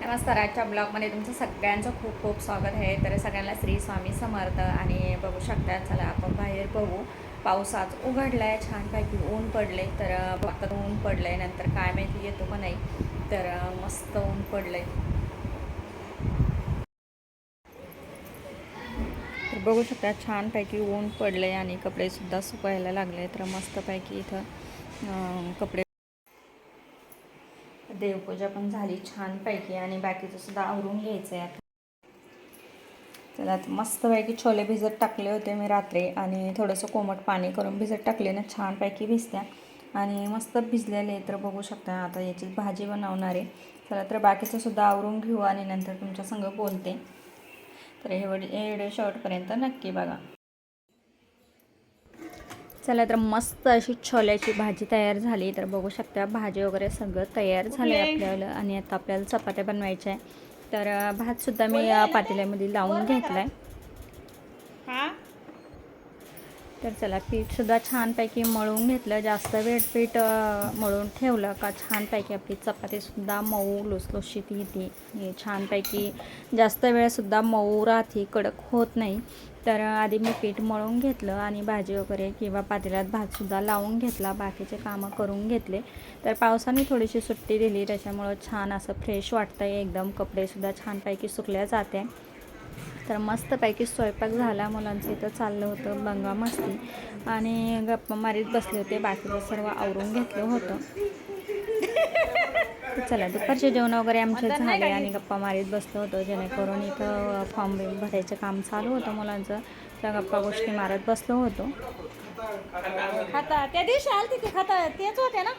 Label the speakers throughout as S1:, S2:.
S1: नमस्कार आजच्या ब्लॉगमध्ये तुमचं सगळ्यांचं खूप खूप स्वागत आहे. तर सगळ्यांना श्री स्वामी समर्थ आणि बघू शकता चला आपण बाहेर बघू. पाऊस आज उघडला आहे छानपैकी ऊन पडले तर फक्त ऊन पडलं आहे नंतर काय माहिती येतो का नाही. तर मस्त ऊन पडलं आहे तर बघू शकता छानपैकी ऊन पडले आणि कपडेसुद्धा सुकायला लागले तर मस्तपैकी इथं कपडे देवपूजा पण झाली छानपैकी आणि बाकीचं सुद्धा आवरून घ्यायचं आहे आता. चला आता मस्तपैकी छोले भिजत टाकले होते मी रात्री आणि थोडंसं कोमट पाणी करून भिजत टाकले ना छानपैकी भिजत्या. आणि मस्त भिजलेले तर बघू शकता आता याची भाजी बनवणार आहे. चला तर बाकीचं सुद्धा आवरून घेऊ आणि नंतर तुमच्या संग बोलते. तर हे व्हिडिओ शॉर्टपर्यंत शेवटपर्यंत नक्की बघा. चला तर मस्त अशी छोल्याची भाजी तयार झाली. तर बघू शकता भाजी वगैरे सगळं तयार झालं आहे आपल्याला आणि आता आपल्याला चपात्या बनवायच्या आहे तर भातसुद्धा मी पातेल्यामध्ये लावून घेतला आहे तर चला पीठसुद्धा छानपैकी मळून घेतलं. जास्त वेळ पीठ मळून ठेवलं का छानपैकी आपली चपातीसुद्धा मऊ लुसलुशीत येते. छानपैकी जास्त वेळसुद्धा मऊ राहते कडक होत नाही. तर आधी मी पीठ मळून घेतलं आणि भाजी वगैरे किंवा पातेल्यात भातसुद्धा लावून घेतला. बाकीचे कामं करून घेतले. तर पावसाने थोडीशी सुट्टी दिली त्याच्यामुळं छान असं फ्रेश वाटतं आहे एकदम कपडेसुद्धा छानपैकी सुकल्या जाते तर मस्तपैकी स्वयंपाक झाला मुलांचं. इथं चाललं होतं बंगा मस्ती. आणि गप्पा मारीत बसले होते. बाकीचं सर्व आवरून घेतलं होतं. चला दुपारचे जेवण वगैरे आमचे झाले आणि गप्पा मारीत बसलो होतो. जेणेकरून इथं फॉर्म भरायचं काम चालू होतं मुलांचं. त्या गप्पा गोष्टी मारत बसलो होतो. खाता त्या दिवशी आल तिथे खाता तेच होते ना.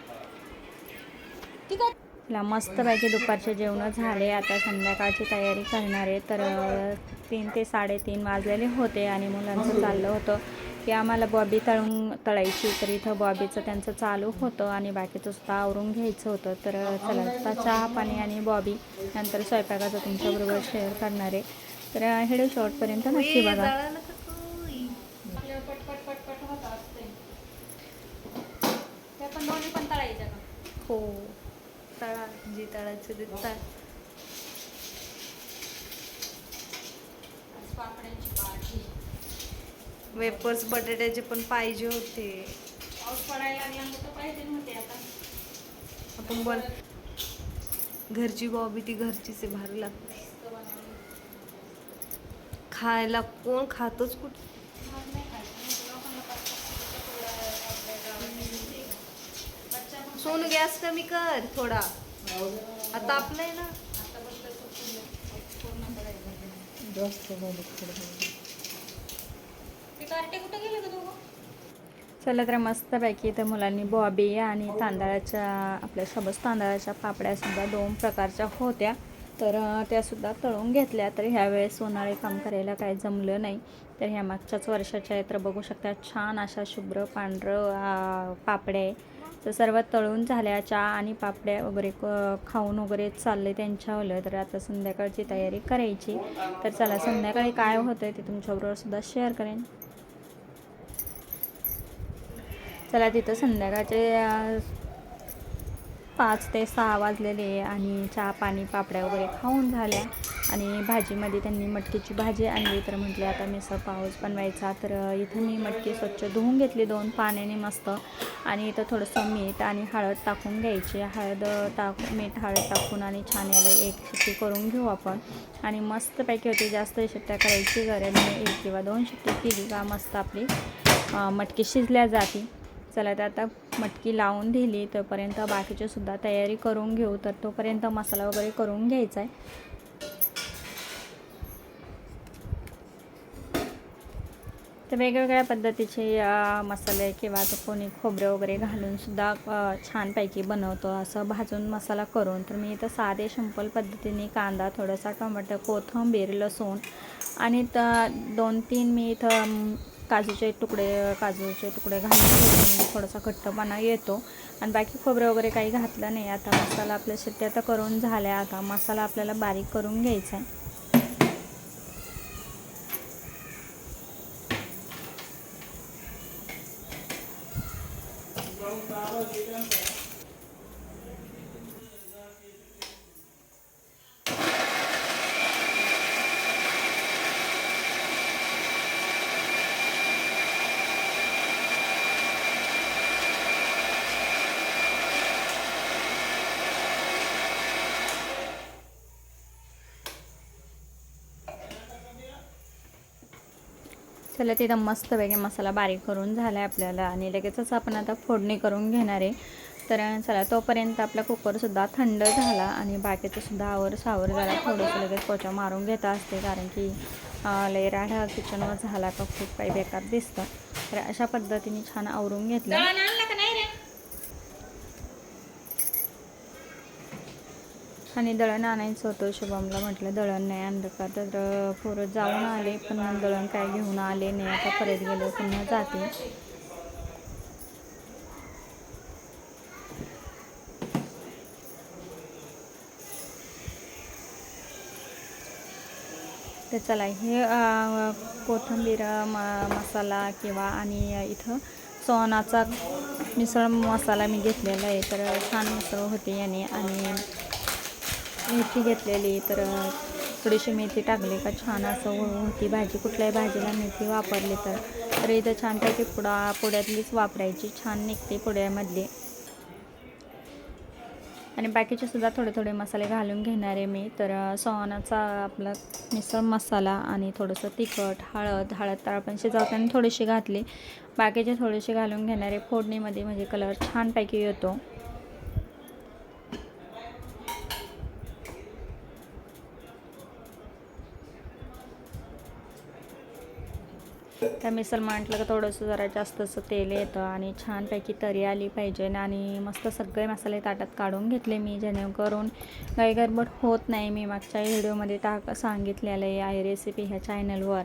S1: ठीक आहे ला मस्तपैकी दुपारचे जेवण झाले. आता संध्याकाळची तयारी करणार आहे. तर तीन ते साडेतीन वाजलेले होते आणि मुलांचं चाललं होतं. की आम्हाला बॉबी तळून तळायची. तर इथं बॉबीचं त्यांचं चालू होतं आणि बाकीचं सुद्धा आवरून घ्यायचं होतं. तर चला आता चहा पाणी आणि बॉबी नंतर स्वयंपाकाचं तुमच्याबरोबर शेअर करणार आहे. तर हेडे शॉर्टपर्यंत नक्की बघा. हो.
S2: तळा जी तळायचं ते तळ वेपर्स बटाट्याचे पण पाहिजे होते. आपण बन घरची बॉबी ती घरचीच आहे भारी लागते. खायला कोण खातच कुठे. सोनू गॅस कमी कर थोडा. आता आपलंय ना?
S1: चला तर मस्तपैकी इथं मुलांनी बॉबी आणि तांदळाच्या आपल्या सबस तांदळाच्या पापड्यासुद्धा दोन प्रकारच्या होत्या. तर त्यासुद्धा तळून घेतल्या. तर ह्यावेळेस उन्हाळी काम करायला काही जमलं नाही. तर ह्या मागच्याच वर्षाच्या आहे तर बघू शकता छान अशा शुभ्र पांढरं पापड्या आहे. तर सर्व तळून झाल्या चहा आणि पापड्या वगैरे क- खाऊन वगैरे चालले त्यांच्यावलं तर आता संध्याकाळची तयारी करायची. तर चला संध्याकाळी काय होतं आहे ते तुमच्याबरोबर सुद्धा शेअर करेन. चला तिथं संध्याकाळचे पाच ते सहा वाजलेले आहे आणि चहा पाणी पापड्या वगैरे खाऊन झाल्या. आणि भाजीमध्ये त्यांनी मटकीची भाजी आणली. तर म्हटले आता मिसळ पाऊस बनवायचा तर इथं मी मटकी स्वच्छ धुवून घेतली दोन पाण्याने मस्त. आणि इथं थोडंसं मीठ आणि हळद टाकून घ्यायची. हळद टाक मीठ हळद टाकून आणि छान याला एक शिट्टी करून घेऊ आपण. आणि मस्तपैकी होती. जास्त शिट्ट्या करायची गरज नाही. एक किंवा दोन शिट्टी केली का मस्त आपली मटकी शिजल्या जाती. चला तर आता मटकी लावून दिली. तोपर्यंत बाकीची सुद्धा तयारी करून घेऊ. तर तोपर्यंत मसाला वगैरे करून घ्यायचा आहे. तर वेगवेगळ्या पद्धतीचे मसाले किंवा तो कोणी खोबरं वगैरे घालूनसुद्धा छानपैकी बनवतो. असं भाजून मसाला करून तर मी इथं साधे सिंपल पद्धतीने कांदा थोडासा टोमॅटो कोथिंबीर लसूण आणि त दोन तीन मी इथं काजूचे तुकडे काजूचे तुकडे घालून थोडासा घट्टपणा येतो. आणि बाकी खोबरं वगैरे काही घातलं नाही. आता मसाला आपल्या शिट्ट्या तर करून झाल्या. आता मसाला आपल्याला बारीक करून घ्यायचा आहे चला तिथं मस्त वेगळे मसाला बारीक करून झाला आहे आपल्याला. आणि लगेचच आपण आता फोडणी करून घेणार आहे. तर चला तोपर्यंत आपला कुकरसुद्धा थंड झाला आणि बाकीचंसुद्धा आवर सावर जरा थोडंसं लगेच पोचा मारून घेता असते. कारण की लय राढा किचनवर झाला का खूप काही बेकार दिसतं. तर अशा पद्धतीने छान आवरून घेतलं. आणि दळण आणायचं होतं शुभमला. म्हटलं दळण नाही आणलं का? तर पोरं जाऊन आले पण दळण काय घेऊन आले नाही. आता परत गेलो पुन्हा जाते. तर चला हे कोथिंबीर म मसाला किंवा आणि इथं सोनाचा मिसळ मसाला मी घेतलेला आहे. तर छान मिसळ होते याने. आणि मेथी घेतलेली तर थोडीशी मेथी टाकली का छान असं होती भाजी कुठल्याही भाजीला मेथी वापरली तर. तर इथं छानपैकी पुडा पुड्यातलीच वापरायची छान निघते पुड्यामधली. आणि बाकीचे सुद्धा थोडे थोडे मसाले घालून घेणार आहे मी. तर सोहनाचा आपला मिसळ मसाला आणि थोडंसं तिखट हळद हळद तर आपण शिजवताना थोडीशी घातली. बाकीचे थोडेसे घालून घेणारे फोडणीमध्ये म्हणजे कलर छानपैकी येतो. त्या मिसळ म्हटलं का थोडंसं जरा जास्तचं तेल येतं आणि छानपैकी तरी आली पाहिजे. आणि मस्त सगळे मसाले ताटात काढून घेतले मी जेणेकरून काही गडबड होत नाही. मी मागच्या व्हिडिओमध्ये टाक सांगितलेलं आहे आहे रेसिपी ह्या चॅनलवर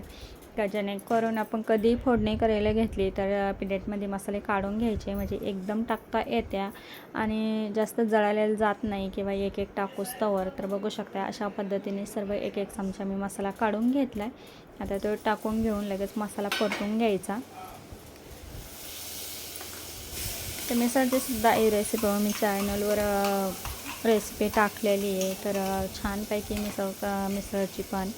S1: का जेणेकरून आपण कधी फोडणी करायला घेतली तर प्लेटमध्ये मसाले काढून घ्यायचे म्हणजे एकदम टाकता येत्या. आणि जास्त जळालेलं जात नाही किंवा एक एक टाकूस तवर. तर बघू शकता अशा पद्धतीने सर्व एक एक चमचा मी मसाला काढून घेतला आहे आता तो टाकून घेऊन लगेच मसाला परतून घ्यायचा. तर मी सध्यासुद्धा ही रेसिपी मी चॅनलवर रेसिपी टाकलेली आहे. तर छानपैकी मिसळ मिसळची पण.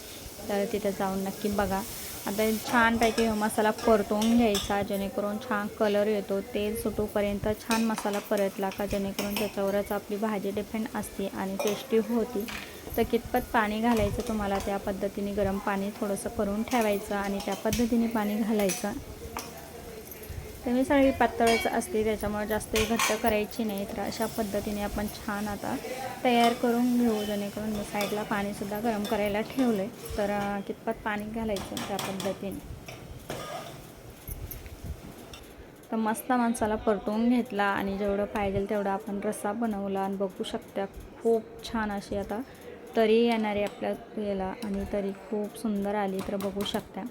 S1: तर तिथं जाऊन नक्की बघा. आता छानपैकी मसाला परतवून घ्यायचा जेणेकरून छान कलर येतो. तेल सुटूपर्यंत छान मसाला परतला का जेणेकरून त्याच्यावरच आपली भाजी डिपेंड असते आणि टेस्टी होती. तर कितपत पाणी घालायचं तुम्हाला? त्या पद्धतीने गरम पाणी थोडंसं करून ठेवायचं आणि त्या पद्धतीने पाणी घालायचं. तर मी सगळी पातळच असते त्याच्यामुळे जास्त घट्ट करायची नाही. तर अशा पद्धतीने आपण छान आता तयार करून घेऊ. जेणेकरून मी साईडला पाणीसुद्धा गरम करायला ठेवलं आहे तर कितपत पाणी घालायचं त्या पद्धतीने? तर मस्त माणसाला परतवून घेतला आणि जेवढं पाहिजे तेवढा आपण रस्सा बनवला. आणि बघू शकता खूप छान अशी आता तरी येणारी आपल्या याला आणि तरी खूप सुंदर आली तर बघू शकता.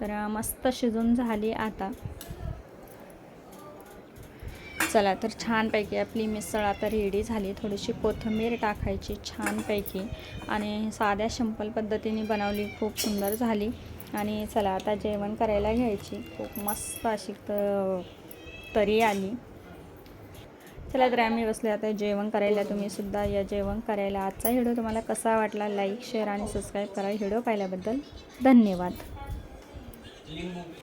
S1: तर मस्त शिजून झाली आता. चला तर छानपैकी आपली मिसळ आता रेडी झाली. थोडीशी कोथिंबीर टाकायची छानपैकी आणि साध्या सिंपल पद्धतीने बनवली. खूप सुंदर झाली. आणि चला आता जेवण करायला घ्यायची. खूप मस्त अशी तरी आली. चला तर आम्ही बसले आता जेवण करायला तुम्ही सुद्धा या जेवण करायला. आजचा व्हिडिओ तुम्हाला कसा वाटला? लाईक शेअर आणि सबस्क्राईब करा व्हिडिओ पाहिल्याबद्दल. धन्यवाद.